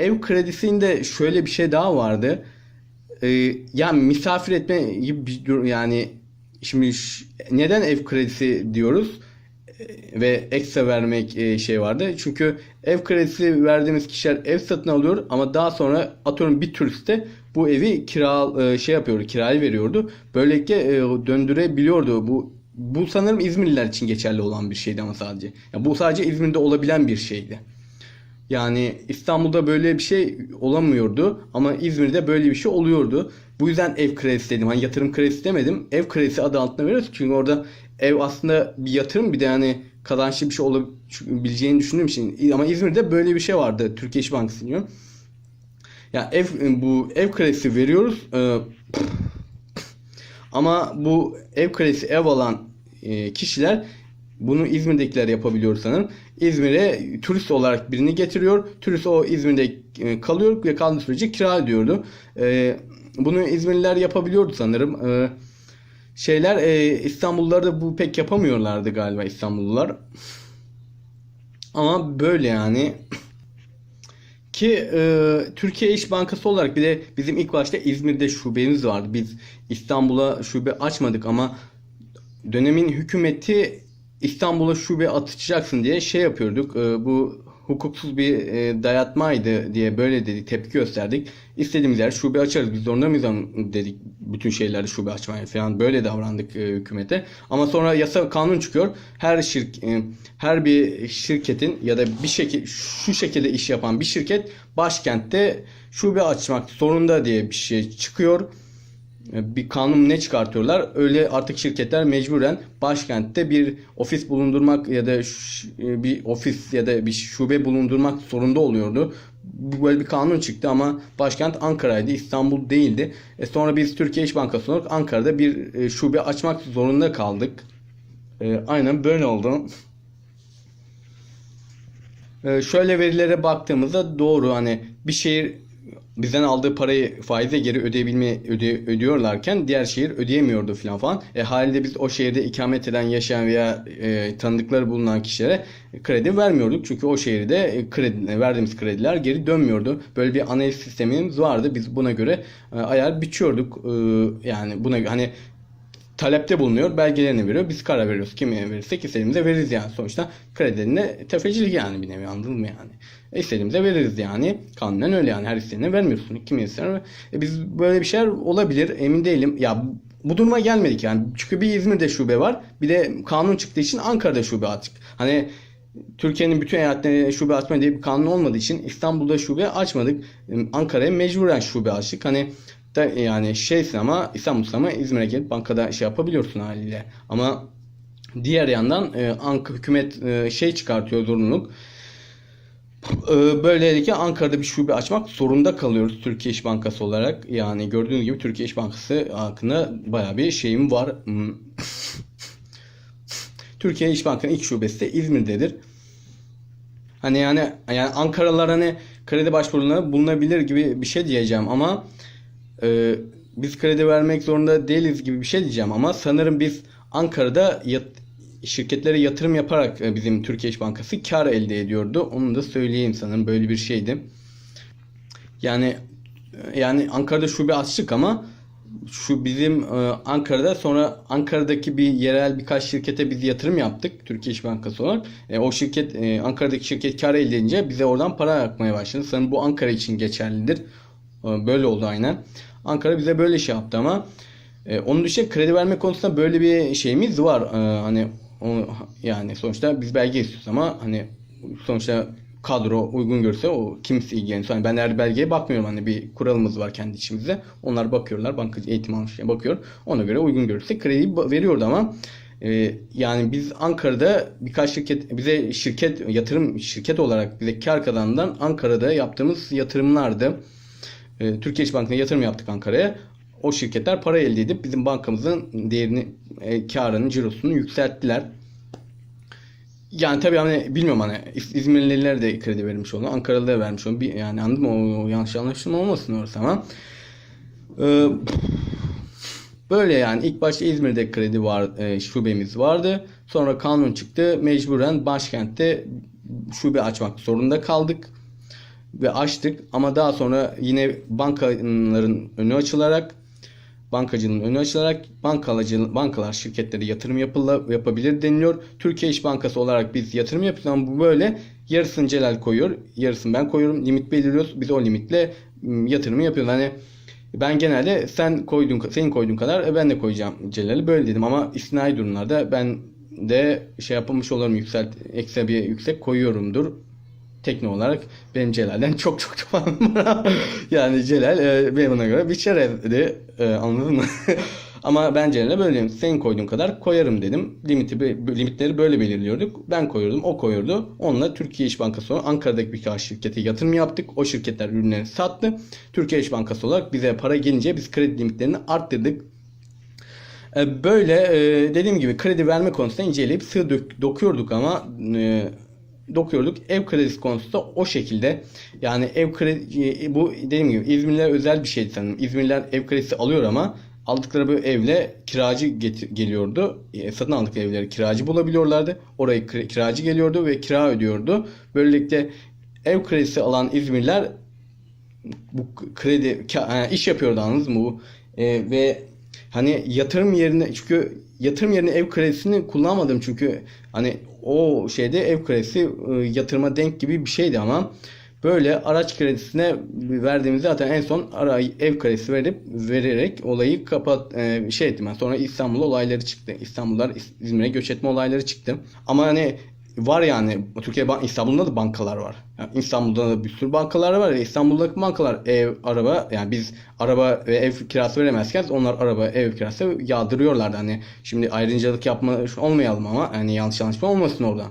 ev kredisinde şöyle bir şey daha vardı. Ee, yani misafir etme gibi bir dur- yani şimdi neden ev kredisi diyoruz Ee, ve ekstra vermek e, şey vardı. Çünkü ev kredisi verdiğimiz kişiler ev satın alıyor ama daha sonra atıyorum bir turiste bu evi kira e, şey yapıyordu, kiraya veriyordu. Böylelikle e, döndürebiliyordu. Bu bu sanırım İzmirliler için geçerli olan bir şeydi ama sadece. Yani bu sadece İzmir'de olabilen bir şeydi. Yani İstanbul'da böyle bir şey olamıyordu ama İzmir'de böyle bir şey oluyordu. Bu yüzden ev kredisi dedim. Hani yatırım kredisi demedim. Ev kredisi adı altında veriyoruz. Çünkü orada ev aslında bir yatırım bir de hani kazançlı bir şey olabileceğini düşündüğüm için. Ama İzmir'de böyle bir şey vardı. Türkiye İş Bankası diyor. Ya ev bu ev kredisi veriyoruz. Ee, ama bu ev kredisi ev alan e, kişiler bunu İzmir'dekiler yapabiliyor sanırım. İzmir'e turist olarak birini getiriyor. Turist o İzmir'de e, kalıyor ve kaldığı sürece kira ödüyordu. E, bunu İzmirliler yapabiliyordu sanırım. E, şeyler e, İstanbullular bu pek yapamıyorlardı galiba İstanbullular. Ama böyle yani. Ki e, Türkiye İş Bankası olarak bir de bizim ilk başta İzmir'de şubemiz vardı. Biz İstanbul'a şube açmadık ama dönemin hükümeti İstanbul'a şube atacaksın diye şey yapıyorduk. E, bu hukuksuz bir e, dayatmaydı diye böyle dedik, tepki gösterdik. İstediğimiz yer şube açarız. Biz zorunda mıyız dedik bütün şeylerde şube açmaya falan böyle davrandık e, hükümete. Ama sonra yasa kanun çıkıyor. Her şirk e, her bir şirketin ya da bir şekil şu şekilde iş yapan bir şirket başkentte şube açmak zorunda diye bir şey çıkıyor bir kanun ne çıkartıyorlar? Öyle artık şirketler mecburen başkentte bir ofis bulundurmak ya da ş- bir ofis ya da bir şube bulundurmak zorunda oluyordu. Böyle bir kanun çıktı ama başkent Ankara'ydı, İstanbul değildi. E sonra biz Türkiye İş Bankası olarak Ankara'da bir e, şube açmak zorunda kaldık. E, aynen böyle oldu. E, şöyle verilere baktığımızda doğru hani bir şehir bizden aldığı parayı faize geri ödeyebilme öde, ödüyorlarken diğer şehir ödeyemiyordu falan falan. E, halde biz o şehirde ikamet eden, yaşayan veya e, tanıdıkları bulunan kişilere kredi vermiyorduk. Çünkü o şehirde e, kredi, verdiğimiz krediler geri dönmüyordu. Böyle bir analiz sistemimiz vardı. Biz buna göre e, ayar biçiyorduk. E, yani buna hani talepte bulunuyor, belgelerini veriyor. Biz karar veriyoruz. Kime verirsek istediğimize veririz yani. Sonuçta kredinin tefecilik yani bir nevi anladın mı yani? E, veririz yani. Kanunen öyle yani. Her istediğine vermiyorsun. Kimi istediğine e, Biz böyle bir şeyler olabilir. Emin değilim. Ya bu duruma gelmedik yani. Çünkü bir İzmir'de şube var. Bir de kanun çıktığı için Ankara'da şube açık. Hani Türkiye'nin bütün eyaletlerine şube açma diye bir kanun olmadığı için İstanbul'da şube açmadık. Ankara'ya mecburen şube açtık. Hani da yani şeysin ama İstanbul'sun ama İzmir'e gelip bankada şey yapabiliyorsun haliyle. Ama diğer yandan e, Ank hükümet e, şey çıkartıyor zorunluluk. E, böylelikle Ankara'da bir şube açmak zorunda kalıyoruz Türkiye İş Bankası olarak. Yani gördüğünüz gibi Türkiye İş Bankası hakkında bayağı bir şeyim var. Hmm. Türkiye İş Bankası'nın ilk şubesi de İzmir'dedir. Hani yani yani Ankaralılar hani kredi başvurularına bulunabilir gibi bir şey diyeceğim ama e, biz kredi vermek zorunda değiliz gibi bir şey diyeceğim ama sanırım biz Ankara'da yat, şirketlere yatırım yaparak e, bizim Türkiye İş Bankası kar elde ediyordu. Onu da söyleyeyim sanırım böyle bir şeydi. Yani yani Ankara'da şube açtık ama şu bizim e, Ankara'da sonra Ankara'daki bir yerel birkaç şirkete biz yatırım yaptık Türkiye İş Bankası olarak. E, o şirket e, Ankara'daki şirket kar elde edince bize oradan para akmaya başladı. Sanırım bu Ankara için geçerlidir. E, böyle oldu aynen. Ankara bize böyle şey yaptı ama e, onun dışında kredi verme konusunda böyle bir şeyimiz var. E, hani o, yani sonuçta biz belge istiyoruz ama hani sonuçta kadro uygun görse o kimse ilgileniyor. Hani ben her belgeye bakmıyorum. Hani bir kuralımız var kendi içimizde. Onlar bakıyorlar. Banka eğitim almış bakıyor. Ona göre uygun görürse krediyi veriyordu ama e, yani biz Ankara'da birkaç şirket bize şirket yatırım şirket olarak bize kar kazandan Ankara'da yaptığımız yatırımlardı. E, Türkiye İş Bankası'na yatırım yaptık Ankara'ya. O şirketler para elde edip bizim bankamızın değerini, e, karını, cirosunu yükselttiler. Yani tabii hani bilmiyorum hani İz- İzmirlilere de kredi verilmiş oldu. Ankaralılara vermiş oldu. Bir, yani anladın mı? O yanlış anlaşılma olmasın orası ama. Ee, böyle yani ilk başta İzmir'de kredi var e, şubemiz vardı. Sonra kanun çıktı. Mecburen başkentte şube açmak zorunda kaldık. Ve açtık ama daha sonra yine bankaların önü açılarak bankacılığın önü açılarak bankalacı, bankalar şirketlere yatırım yapıla, yapabilir deniliyor. Türkiye İş Bankası olarak biz yatırım yapıyoruz ama bu böyle yarısını Celal koyuyor, yarısını ben koyuyorum. Limit belirliyoruz. Biz o limitle yatırımı yapıyoruz. Hani ben genelde sen koyduğun senin koyduğun kadar e, ben de koyacağım Celal'i böyle dedim ama istinai durumlarda ben de şey yapılmış olurum yükselt ekstra bir yüksek koyuyorumdur tekne olarak benim Celal'den çok çok çok fazla var. yani Celal e, benim ona göre bir şerefdi. E, anladın mı? Ama ben Celal'e böyle dedim. Senin koyduğun kadar koyarım dedim. Limiti, limitleri böyle belirliyorduk. Ben koyuyordum, o koyuyordu. Onunla Türkiye İş Bankası olarak Ankara'daki birkaç şirkete yatırım yaptık. O şirketler ürünlerini sattı. Türkiye İş Bankası olarak bize para gelince biz kredi limitlerini arttırdık. E, Böyle e, dediğim gibi kredi verme konusunda inceleyip sığ dokuyorduk ama e, dokuyorduk. Ev kredisi konusunda o şekilde. Yani ev kredi e, bu dediğim gibi İzmirliler özel bir şeydi sanırım. İzmirliler ev kredisi alıyor ama aldıkları bu evle kiracı get- geliyordu. E, satın aldıkları evleri kiracı bulabiliyorlardı. Orayı kira- kiracı geliyordu ve kira ödüyordu. Böylelikle ev kredisi alan İzmirliler bu kredi e, iş yapıyordu anladınız mı bu E, ve hani yatırım yerine çünkü yatırım yerine ev kredisini kullanmadım çünkü hani o şeyde ev kredisi e, yatırıma denk gibi bir şeydi ama böyle araç kredisine verdiğimizde zaten en son ara, ev kredisi verip vererek olayı kapat e, şey ettim ben. Sonra İstanbul olayları çıktı. İstanbullar İz- İzmir'e göç etme olayları çıktı. Ama hani var yani Türkiye İstanbul'da da bankalar var. Yani İstanbul'da da bir sürü bankalar var. İstanbul'daki bankalar ev, araba yani biz araba ve ev kirası veremezken onlar araba, ev kirası yağdırıyorlardı. Hani şimdi ayrıcalık yapmış olmayalım ama yani yanlış anlaşma olmasın orada.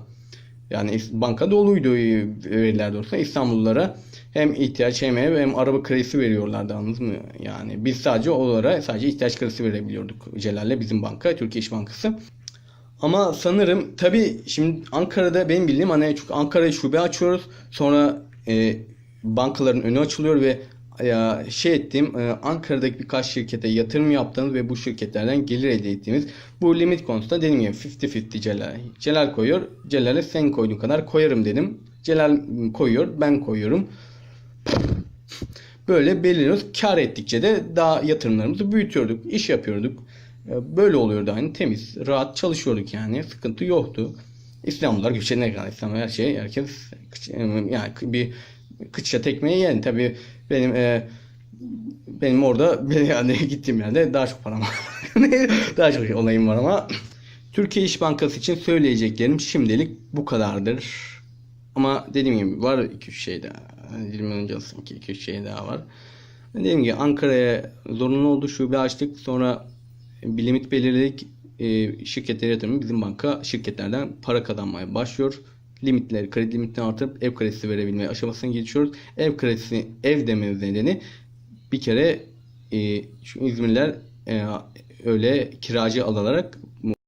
Yani banka doluydu e, veriler doğrusu. İstanbullulara hem ihtiyaç hem ev hem araba kredisi veriyorlardı anladınız mı? Yani biz sadece onlara sadece ihtiyaç kredisi verebiliyorduk. Celal'le bizim banka, Türkiye İş Bankası. Ama sanırım tabii şimdi Ankara'da benim bildiğim hani çünkü Ankara'ya şube açıyoruz. Sonra e, bankaların önü açılıyor ve ya şey ettiğim e, Ankara'daki birkaç şirkete yatırım yaptığımız ve bu şirketlerden gelir elde ettiğimiz bu limit konusunda dediğim gibi 50-50 Celal. Celal koyuyor. Celal'e sen koyduğun kadar koyarım dedim. Celal koyuyor. Ben koyuyorum. Böyle belirliyoruz. Kar ettikçe de daha yatırımlarımızı büyütüyorduk. iş yapıyorduk. E, Böyle oluyordu hani temiz, rahat çalışıyorduk yani. Sıkıntı yoktu. İslamlılar gibi şey kadar İslam her şey herkes kıç- yani bir kıçça tekmeyi yani tabii benim e, benim orada yani gittiğim yerde daha çok param var. daha çok olayım var ama Türkiye İş Bankası için söyleyeceklerim şimdilik bu kadardır. Ama dediğim gibi var 2-3 şey daha. 20 önce sanki 2-3 şey daha var. Dediğim gibi Ankara'ya zorunlu oldu şube açtık. Sonra bir limit belirledik. E, şirketlere yatırımı bizim banka şirketlerden para kazanmaya başlıyor. Limitleri, kredi limitini artırıp ev kredisi verebilme aşamasına geçiyoruz. Ev kredisi, ev dememiz nedeni bir kere e, şu İzmirliler e, öyle kiracı alarak